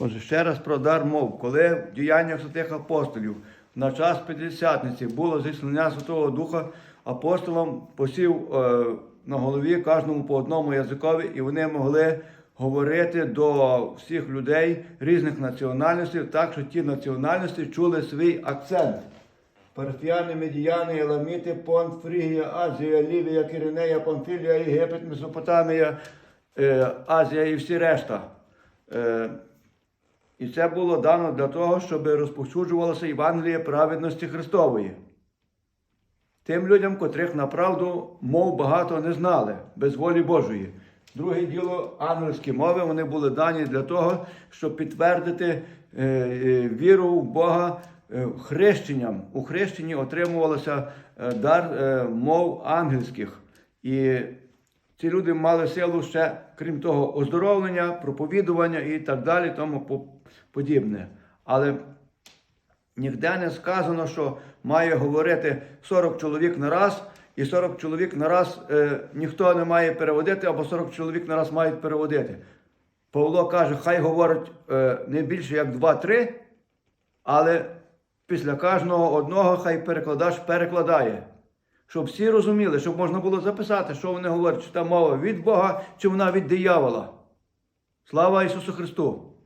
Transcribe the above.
Отже, ще раз про дар мов. Коли в діяннях святих апостолів на час П'ятдесятниці було зіслання Святого Духа, апостолам посів е, на голові кожному по одному язикові, і вони могли говорити до всіх людей різних національностей, так що ті національності чули свій акцент. Парфяни, Медіяни, Еламіти, Понт, Фрігія, Азія, Лівія, Киринея, Памфілія, Єгипет, Месопотамія, е, Азія і всі решта. Е, і це було дано для того, щоб розповсюджувалося Євангеліє праведності Христової. Тим людям, котрих направду мов багато не знали, без волі Божої. Друге діло, ангельські мови, вони були дані для того, щоб підтвердити е, е, віру в Бога е, хрещенням. У хрещенні отримувався е, дар мов ангельських. І ці люди мали силу ще, крім того, оздоровлення, проповідування і так далі, тому подібне. Але ніде не сказано, що має говорити 40 чоловік на раз, і 40 чоловік на раз е, ніхто не має переводити, або 40 чоловік на раз мають переводити. Павло каже, хай говорить е, не більше як 2-3, але після кожного одного хай перекладач перекладає. Щоб всі розуміли, щоб можна було записати, що вони говорять, чи та мова від Бога, чи вона від диявола. Слава Ісусу Христу!